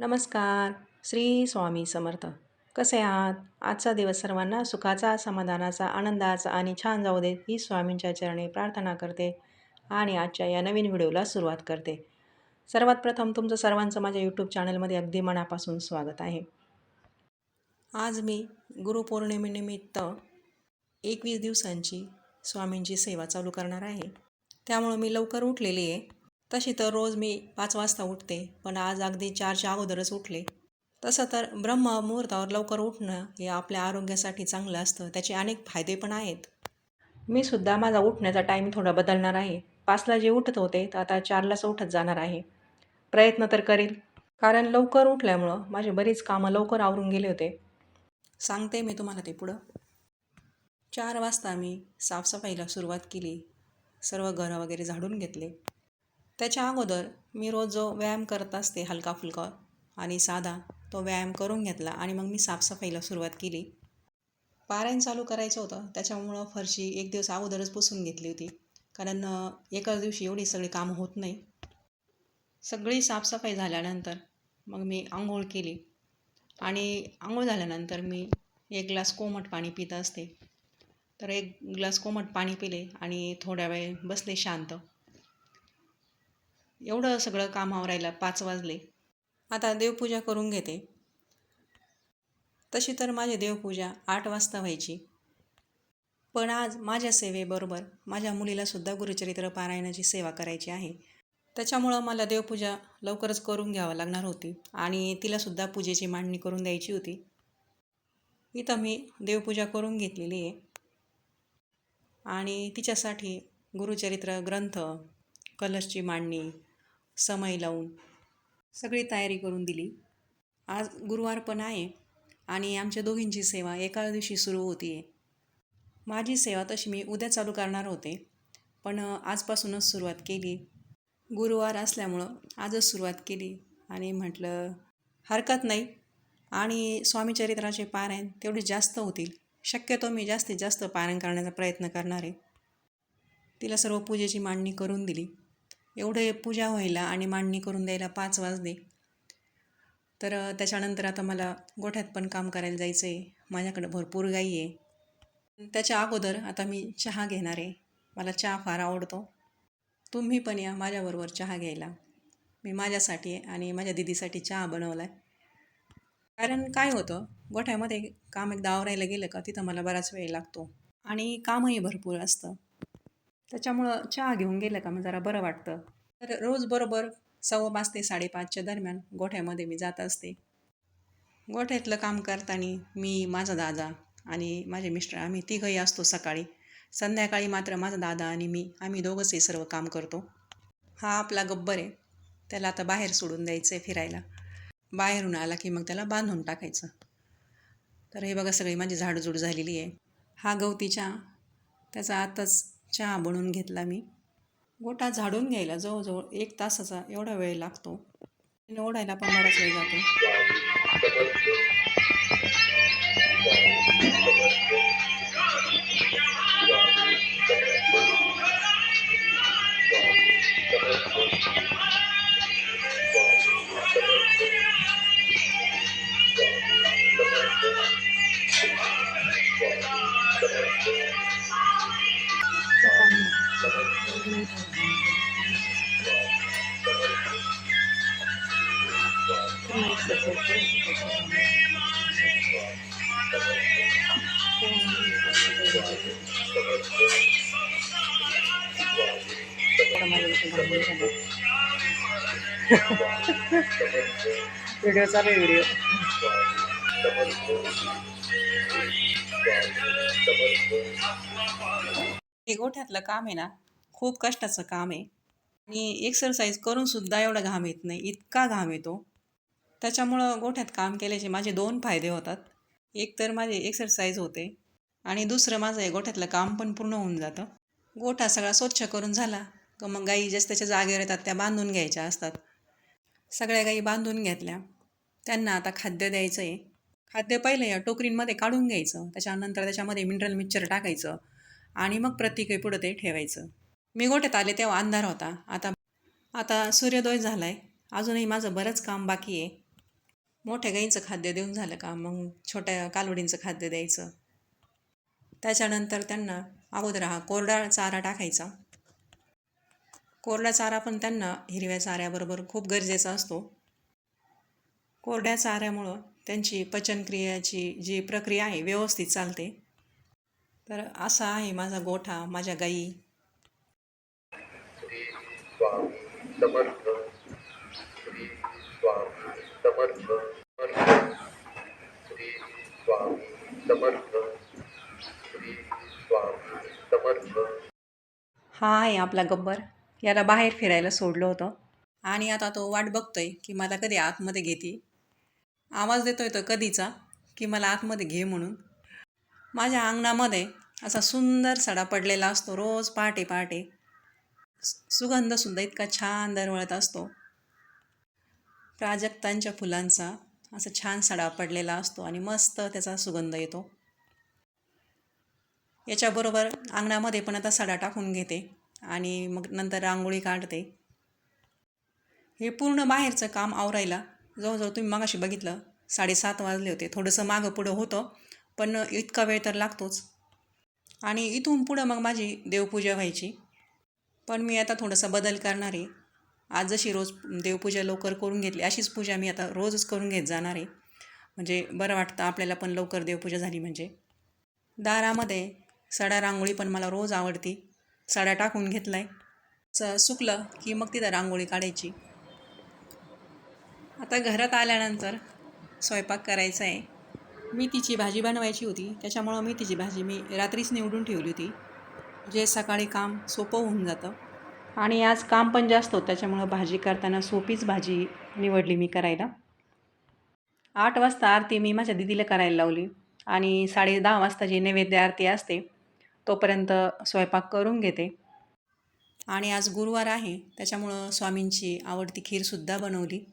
नमस्कार. श्री स्वामी समर्थ. कसे आहात? आजचा दिवस सर्वांना सुखाचा समाधानाचा आनंदाचा आणि छान जाऊ दे ही स्वामींच्या चरणी प्रार्थना करते आणि आजच्या या नवीन व्हिडिओला सुरुवात करते. सर्वात प्रथम तुमचं सर्वांचं माझ्या यूट्यूब चॅनलमध्ये अगदी मनापासून स्वागत आहे. आज मी गुरुपौर्णिमेनिमित्त एकवीस दिवसांची स्वामींची सेवा चालू करणार आहे. त्यामुळं मी लवकर उठलेली आहे. तशी तर रोज मी पाच वाजता उठते पण आज अगदी चारच्या अगोदरच उठले. तसं तर ब्रह्म मुहूर्तावर लवकर उठणं हे आपल्या आरोग्यासाठी चांगलं असतं त्याचे अनेक फायदे पण आहेत. मी सुद्धा माझा उठण्याचा टाईम थोडा बदलणार आहे. पाचला जे उठत होते तर आता चारलाच उठत जाणार आहे. प्रयत्न तर करेल कारण लवकर उठल्यामुळं माझे बरीच कामं लवकर आवरून गेले होते. सांगते मी तुम्हाला ते पुढं. चार वाजता मी साफसफाईला सुरुवात केली. सर्व घरं वगैरे झाडून घेतले. त्याच्या अगोदर मी रोज जो व्यायाम करत असते हलका फुलका आणि साधा तो व्यायाम करून घेतला आणि मग मी साफसफाईला सुरुवात केली. पारायण चालू करायचं होतं त्याच्यामुळं फरशी एक दिवस अगोदरच पुसून घेतली होती कारण एकाच दिवशी एवढी सगळी कामं होत नाही. सगळी साफसफाई झाल्यानंतर मग मी आंघोळ केली आणि आंघोळ झाल्यानंतर मी एक ग्लास कोमट पाणी पित असते. तर एक ग्लास कोमट पाणी पिले आणि थोड्या वेळ बसले शांत. एवढं सगळं काम आवरायला पाच वाजले. आता देवपूजा करून घेते. तशी तर माझी देवपूजा आठ वाजता व्हायची. पण आज माझ्या सेवेबरोबर माझ्या मुलीलासुद्धा गुरुचरित्र पारायणाची सेवा करायची आहे. त्याच्यामुळं मला देवपूजा लवकरच करून घ्यावं लागणार होती आणि तिलासुद्धा पूजेची मांडणी करून द्यायची होती. इथं मी देवपूजा करून घेतलेली आहे. आणि तिच्यासाठी गुरुचरित्र ग्रंथ कलशची मांडणी समय लावून सगळी तयारी करून दिली. आज गुरुवार पण आहे आणि आमच्या दोघींची सेवा एका दिवशी सुरू होती आहे माझी सेवा तशी मी उद्या चालू करणार होते पण आजपासूनच सुरुवात केली. गुरुवार असल्यामुळं आजच सुरुवात केली आणि म्हटलं हरकत नाही. आणि स्वामीचरित्राचे पारायण तेवढे जास्त होतील. शक्यतो मी जास्तीत जास्त पारायण करण्याचा प्रयत्न करणार. आहे तिला सर्व पूजेची मांडणी करून दिली. एवढे पूजा व्हायला आणि मांडणी करून द्यायला पाच वाजले. तर त्याच्यानंतर आता मला गोठ्यात पण काम करायला जायचं आहे माझ्याकडं भरपूर गाई आहे. त्याच्या अगोदर आता मी चहा घेणार आहे. मला चहा फार आवडतो. तुम्ही पण या माझ्याबरोबर चहा घ्यायला. मी माझ्यासाठी आणि माझ्या दिदीसाठी चहा बनवला आहे कारण काय होतं गोठ्यामध्ये काम एकदा आवरायला गेलं का तिथं मला बराच वेळ लागतो. आणि कामही भरपूर असतं. त्याच्यामुळं चहा घेऊन गेलं का मग जरा बरं वाटतं. तर रोज बरोबर सव्वा पाच ते साडेपाचच्या दरम्यान गोठ्यामध्ये मी जात असते. गोठ्यातलं काम करताना मी माझा दादा आणि माझे मिस्टर आम्ही तिघही असतो सकाळी. संध्याकाळी मात्र माझा दादा आणि मी आम्ही दोघंच हे सर्व काम करतो. हा आपला गब्बर आहे. त्याला आता बाहेर सोडून द्यायचं आहे फिरायला. बाहेरून आला की मग त्याला बांधून टाकायचं. तर हे बघा सगळी माझी झाडझूड झालेली आहे. हा गवती चहा त्याचा आताच चहा बनवून घेतला मी. गोटा झाडून घ्यायला जवळजवळ एक तासाचा एवढा वेळ लागतो. आणि ओढायला पण बराच वेळ जातो. व्हिडिओ चालू आहे व्हिडिओ हे गोठ्यातलं काम आहे ना खूप कष्टाचं काम आहे. आणि एक्सरसाइज करून सुद्धा एवढा घाम येत नाही इतका घाम येतो. त्याच्यामुळं गोठ्यात काम केल्याचे माझे दोन फायदे होतात. एक तर माझे एक्सरसाइज होते आणि दुसरं माझं हे गोठ्यातलं काम पण पूर्ण होऊन जातं. गोठा सगळा स्वच्छ करून झाला. का मग गाई ज्या त्याच्या जागेवर येतात त्या बांधून घ्यायच्या असतात. सगळ्या गाई बांधून घेतल्या. त्यांना आता खाद्य द्यायचं आहे खाद्य पहिलं या टोकरींमध्ये काढून घ्यायचं. त्याच्यानंतर त्याच्यामध्ये मिनरल मिक्सचर टाकायचं. आणि मग प्रत्येक पुढं ते ठेवायचं. मी गोठ्यात आले तेव्हा अंधार होता. आता आता सूर्योदय झाला आहे अजूनही माझं बरंच काम बाकी आहे. मोठ्या गाईंचं खाद्य देऊन झालं का मग छोट्या कालवडींचं खाद्य द्यायचं. त्याच्यानंतर त्यांना अगोदर हा कोरडा चारा टाकायचा. कोरडा चारा पण त्यांना हिरव्या चाऱ्याबरोबर खूप गरजेचा असतो. कोरड्या चाऱ्यामुळं त्यांची पचनक्रियाची जी प्रक्रिया आहे व्यवस्थित चालते. तर असा आहे माझा गोठा माझ्या गाई श्री स्वामी समर्थ. श्री स्वामी समर्थ. समर्थ श्री स्वामी समर्थ. श्री स्वामी समर्थ. हा आहे आपला गब्बर. याला बाहेर फिरायला सोडलं होतं. आणि आता तो वाट बघतोय की मला कधी आतमध्ये घेते. आवाज देतोय तो कधीचा की मला आतमध्ये घे म्हणून. माझ्या अंगणामध्ये असा सुंदर सडा पडलेला असतो रोज पहाटे पहाटे सुगंधसुद्धा इतका छान दरवळत असतो. प्राजक्तांच्या फुलांचा असा छान सडा पडलेला असतो आणि मस्त त्याचा सुगंध येतो. याच्याबरोबर अंगणामध्ये पण आता सडा टाकून घेते आणि मग नंतर रांगोळी काढते. हे पूर्ण बाहेरचं काम आवरायला जवळजवळ तुम्ही मागाशी बघितलं साडेसात वाजले होते. थोडंसं मागं पुढं होतं पण इतका वेळ तर लागतोच. आणि इथून पुढं मग माझी देवपूजा व्हायची. पण मी आता थोडासा बदल करणार आहे. आज जशी रोज देवपूजा लवकर करून घेतली अशीच पूजा मी आता रोजच करून घेत जाणार आहे. म्हणजे बरं वाटतं आपल्याला पण लवकर देवपूजा झाली म्हणजे. दारामध्ये सडा रांगोळी पण मला रोज आवडती. सडा टाकून घेतला आहे स सुकलं की मग तिथं रांगोळी काढायची. आता घरात आल्यानंतर स्वयंपाक करायचा आहे. मी तिची भाजी बनवायची होती त्याच्यामुळं मी तिची भाजी मी रात्रीच निवडून ठेवली होती. जे सकाळी काम सोपं होऊन जातं. आणि आज काम पण जास्त होतं त्याच्यामुळं भाजी करताना सोपीच भाजी निवडली मी करायला. आठ वाजता आरती मी माझ्या दिदीला करायला लावली आणि साडे दहा वाजता जी नैवेद्य आरती असते तोपर्यंत स्वयंपाक करून घेते. आणि आज गुरुवार आहे त्याच्यामुळं स्वामींची आवडती खीरसुद्धा बनवली.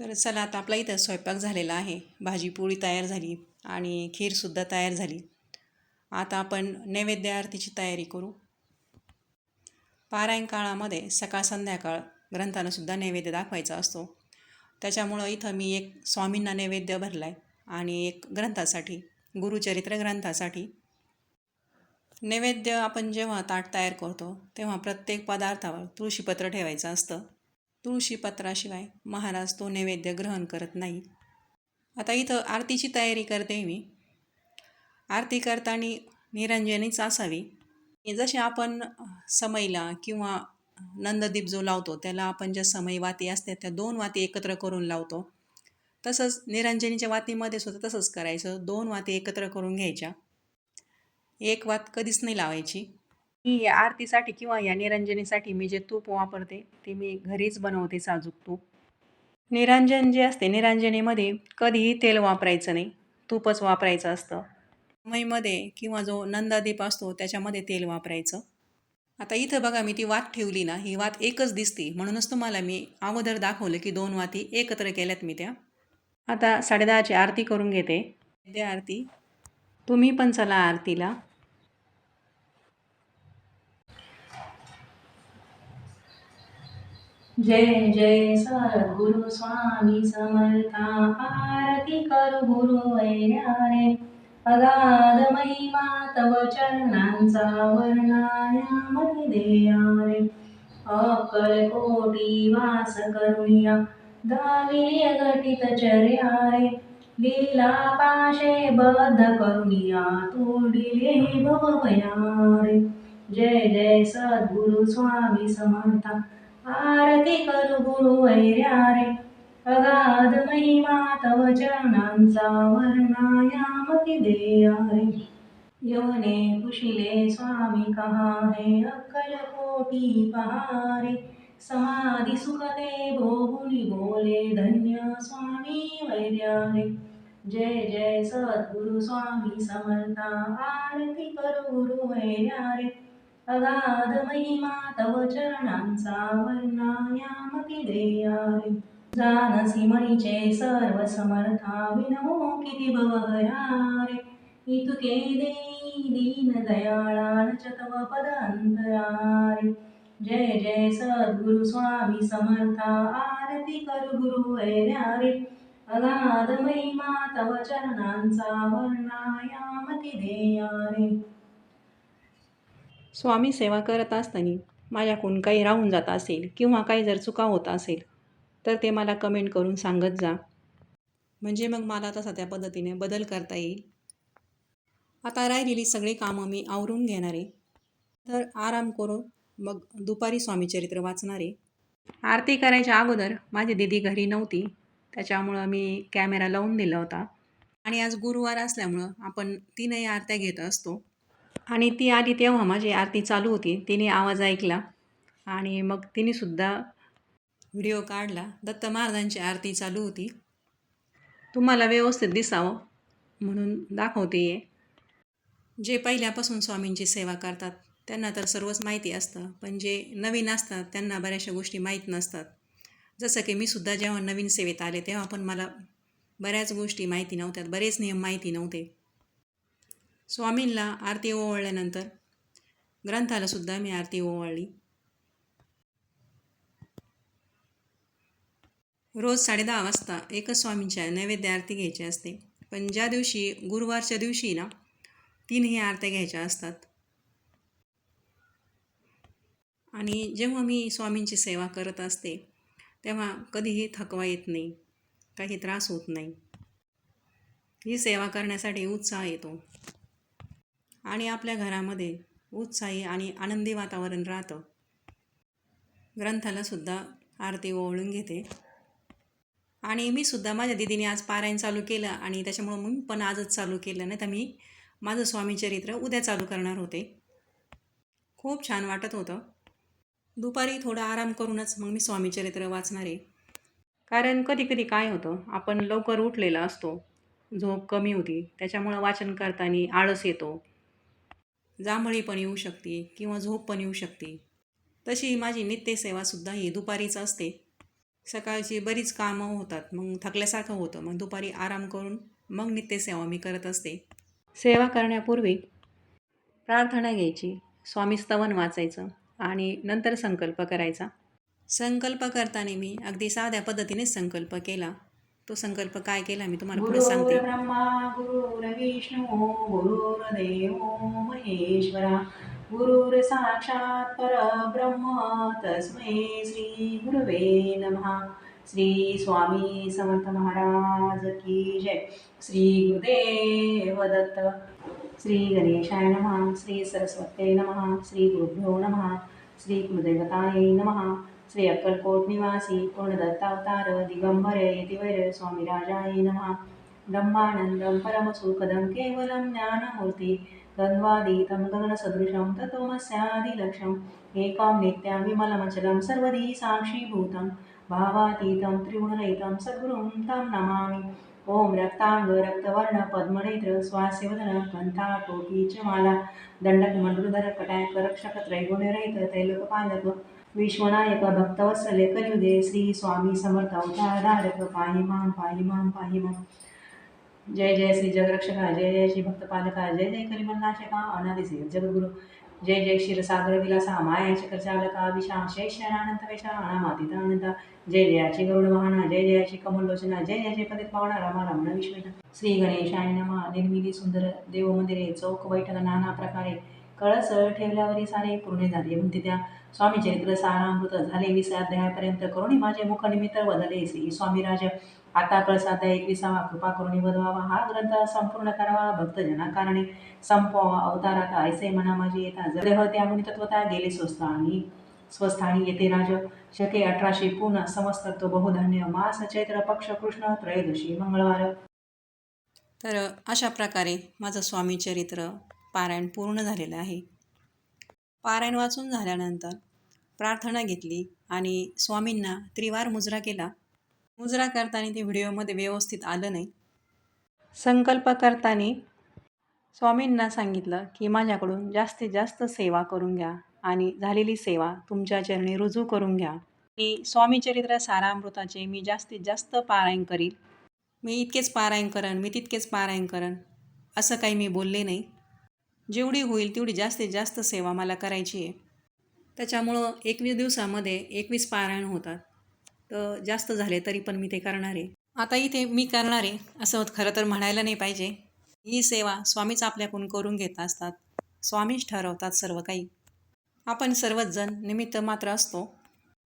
तर चला आता आपला इथं स्वयंपाक झालेला आहे भाजी पोळी तयार झाली आणि खीरसुद्धा तयार झाली. आता आपण नैवेद्य आरतीची तयारी करू. पारायण काळामध्ये सकाळ संध्याकाळ ग्रंथानंसुद्धा नैवेद्य दाखवायचा असतो. त्याच्यामुळं इथं मी एक स्वामींना नैवेद्य भरला आहे आणि एक ग्रंथासाठी गुरुचरित्र ग्रंथासाठी. नैवेद्य आपण जेव्हा ताट तयार करतो तेव्हा प्रत्येक पदार्थावर तुळशीपत्र ठेवायचं असतं. तुळशीपत्राशिवाय महाराज तो नैवेद्य ग्रहण करत नाही. आता इथं आरतीची तयारी करते मी. आरती करताना निरंजनीच असावी जसे आपण समईला किंवा नंददीप जो लावतो त्याला आपण ज्या समई वाती असतात त्या दोन वाती एकत्र करून लावतो. तसंच निरंजनीच्या वातीमध्ये सुद्धा तसंच करायचं. दोन वाती एकत्र करून घ्यायच्या. एक वात कधीच नाही लावायची. मी या आरतीसाठी किंवा या निरंजनीसाठी मी जे तूप वापरते ते मी घरीच बनवते साजूक तूप. निरंजन जे असते निरंजनीमध्ये कधीही तेल वापरायचं नाही. तूपच वापरायचं असतं. मैमध्ये किंवा जो नंदादीप असतो त्याच्यामध्ये तेल वापरायचं. आता इथं बघा मी ती वात ठेवली ना ही वात एकच दिसते. म्हणूनच तुम्हाला मी अगोदर दाखवलं की दोन वाती एकत्र केल्यात मी त्या. आता साडेदहाची आरती करून घेते. द्या आरती. तुम्ही पण चला आरतीला. जय जय सद्गुरु स्वामी समर्था. आरती कर गुरु वैर्यारे अगाध महिमा तव चरणांचा वर्णायामती देयारे अक्कल कोटी वास करुणिया दाविली घटित चर्यारे। लीला पाशे बद्ध करुणिया तोडिले भवभयारे जय जय सद्गुरु स्वामी समर्था आरती करू गुरु वैर्यारे अगाध महिमा तव चरणांचा वर्णायामति देयारे. यवने कुशिले स्वामी कहा अक्कल कोटी पहारे. समाधि सुखते भोगुनी बोले धन्य स्वामी वैर्यारे जय जय सद्गुरु स्वामी समर्था आरती करू गुरु वैर्यारे अगाध महिमा तव चरणांचा वर्णायामति देयारे. जानसी मणीचे सर्व समर्था विनमो किती भवहरारे इतुके देई दीन दयाळा तव पद जय जय सद्गुरु स्वामी समर्था आरती कर गुरु ऐऱ्या अगाध महिमा तव चरणांचा वर्णायामती देयारे. स्वामी सेवा करत असताना माझ्याकडून काही राहून जात असेल किंवा काही जर चुका होत असेल तर ते मला कमेंट करून सांगत जा. म्हणजे मग मला तसा त्या पद्धतीने बदल करता येईल. आता राहिलेली सगळी कामं मी आवरून घेणार आहे. तर आराम करून मग दुपारी स्वामीचरित्र वाचणार आहे. आरती करायच्या अगोदर माझी दिदी घरी नव्हती. त्याच्यामुळं मी कॅमेरा लावून दिला होता. आणि आज गुरुवार असल्यामुळं आपण तीनही आरत्या घेत असतो. आणि ती आली तेव्हा माझी आरती चालू होती. तिने आवाज ऐकला. आणि मग तिनेसुद्धा व्हिडिओ काढला. दत्त महाराजांची आरती चालू होती. तुम्हाला व्यवस्थित दिसावं म्हणून दाखवते आहे जे पहिल्यापासून स्वामींची सेवा करतात त्यांना तर सर्वच माहिती असतं. पण जे नवीन असतात त्यांना बऱ्याचशा गोष्टी माहीत नसतात. जसं की मी सुद्धा जेव्हा नवीन सेवेत आले तेव्हा पण मला बऱ्याच गोष्टी माहिती नव्हत्या. बरेच नियम माहिती नव्हते. स्वामींना आरती ओवाळल्यानंतर ग्रंथालासुद्धा मी आरती ओवाळली. रोज साडेदहा वाजता एकच स्वामींच्या नैवेद्य आरती घ्यायची असते. पण ज्या दिवशी गुरुवारच्या दिवशी ना तीनही आरत्या घ्यायच्या असतात. आणि जेव्हा मी स्वामींची सेवा करत असते तेव्हा कधीही थकवा येत नाही काही त्रास होत नाही. ही सेवा करण्यासाठी उत्साह येतो. आणि आपल्या घरामध्ये उत्साही आणि आनंदी वातावरण राहतं. ग्रंथालासुद्धा आरती ओवळून घेते. आणि मी सुद्धा माझ्या दिदीने आज पारायण चालू केलं आणि त्याच्यामुळं मी पण आजच चालू केलं नाही तर मी माझं स्वामी चरित्र उद्या चालू करणार होते. खूप छान वाटत होतं. दुपारी थोडा आराम करूनच मग मी स्वामीचरित्र वाचणार आहे. कारण कधी कधी काय होतं आपण लवकर उठलेला असतो झोप कमी होती त्याच्यामुळं वाचन करताना आळस येतो. जांभळी पण येऊ शकते किंवा झोप पण येऊ शकते. तशी माझी नित्यसेवासुद्धा ही दुपारीच असते. सकाळची बरीच कामं होतात. मग थकल्यासारखं होतं. मग दुपारी आराम करून मग नित्यसेवा मी करत असते. सेवा करण्यापूर्वी प्रार्थना घ्यायची स्वामी स्तवन वाचायचं आणि नंतर संकल्प करायचा. संकल्प करताना मी अगदी साध्या पद्धतीनेच संकल्प केला. तो संकल्प काय केला मी तुम्हाला पुढे सांगते. गुरुर् ब्रह्मा गुरुर्विष्णू गुरुर्देव महेश्वरा. गुरुर् साक्षात परब्रह्म तस्मै श्री गुरुवे नमः. श्री स्वामी समर्थ महाराज की जय. श्री गुरुदेव दत्त. श्री गणेशाय नमः. श्री सरस्वते नमः. श्री गुरुभ्यो नमः. श्री कुलदेवताय नमः. श्री अक्कलकोट निवासी पूर्णदत्तावतार दिगंबर यतिवैर स्वामीराजाय नमः. ब्रह्मानन्दं परमसुखदं केवलं ज्ञानमूर्ती. द्वन्द्वातीतं गगनसदृशं ततोमस्यादिलक्षम् एकां नित्यां विमलमचलं सर्वधी साक्षीभूतं भावातीतं त्रिगुणरहितं सद्गुरुं तं नमामि। ॐ रक्ताङ्ग रक्तवर्ण पद्मनेत्र स्वास्यवदन कंठा टोपी च माला दण्डक मंडलधर कटायक रक्षक त्रैलोकपालक विश्वनायक भक्तवत्सले कलियुगे श्री स्वामी समर्थ अवतारक पाहि मां पाहि मां पाहि मां जय जय श्री जगरक्षका जय जय श्री भक्तपालका जय जय कलिमल्लाशका अनादिसे जगद्गुरु। जय जय क्षीरसागर विलासा माया चक्रचालका विशाम शैशनानंत वेशा अनामातीतानंता जय जयाची गरुड वाहना जय जयाची कमलोचना जय जयाची पदित पावना रामा रमण विश्वेना श्री गणेशाय नमा निर्मिली सुंदर देव मंदिरे चौक बैठक नाना प्रकारे। कळस ठेवल्यावरी सारे पूर्ण झाले म्हणते त्या स्वामी चरित्र सारामृत झाले विसाध्यायापर्यंत करुणी माझे मुख निमित्त बदले श्री स्वामीराज। राजा कळसाध्याय एकविसावा कृपा करून वधवावा. हा ग्रंथ संपूर्ण करावा भक्तजना कारणे संपवावा. अवतारात ऐसे मना माझी येता. जदेह त्यामुळे तत्वता गेले स्वस्त आणि स्वस्थानी येते राज. शके अठराशे पूर्ण समस्त तो बहुधान्य. मास चैत्र पक्ष कृष्ण त्रयोदशी मंगळवार. तर अशा प्रकारे माझं स्वामी चरित्र पारायण पूर्ण झालेलं आहे. पारायण वाचून झाल्यानंतर प्रार्थना घेतली आणि स्वामींना त्रिवार मुजरा केला. मुजरा करताना ते व्हिडिओमध्ये व्यवस्थित आलं नाही. संकल्प करताना स्वामींना सांगितलं की माझ्याकडून जास्तीत जास्त सेवा करून घ्या आणि झालेली सेवा तुमच्या चरणी रुजू करून घ्या. मी स्वामीचरित्र सारामृताचे मी जास्तीत जास्त पारायण करील मी इतकेच पारायण करण मी तितकेच पारायण करण असं काही मी बोलले नाही. जेवढी होईल तेवढी जास्तीत जास्त सेवा मला करायची आहे. त्याच्यामुळं एकवीस दिवसामध्ये एकवीस पारायण होतात. तर जास्त झाले तरी पण मी ते करणार आहे. आता इथे मी करणार आहे असं खरं तर म्हणायला नाही पाहिजे. ही सेवा स्वामीच आपल्याकडून करून घेत असतात. स्वामीच ठरवतात सर्व काही. आपण सर्वच जण निमित्त मात्र असतो.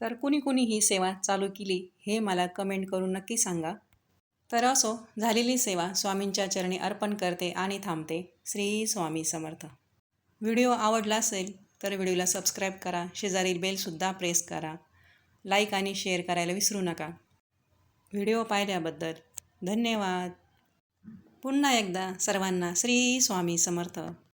तर कुणी कुणी ही सेवा चालू केली हे मला कमेंट करून नक्की सांगा. तर असो झालेली सेवा स्वामींच्या चरणी अर्पण करते आणि थांबते. श्री स्वामी समर्थ. व्हिडिओ आवडला असेल तर व्हिडिओला सबस्क्राईब करा. शेजारील बेलसुद्धा प्रेस करा. लाईक आणि शेअर करायला विसरू नका. व्हिडिओ पाहिल्याबद्दल धन्यवाद. पुन्हा एकदा सर्वांना श्री स्वामी समर्थ.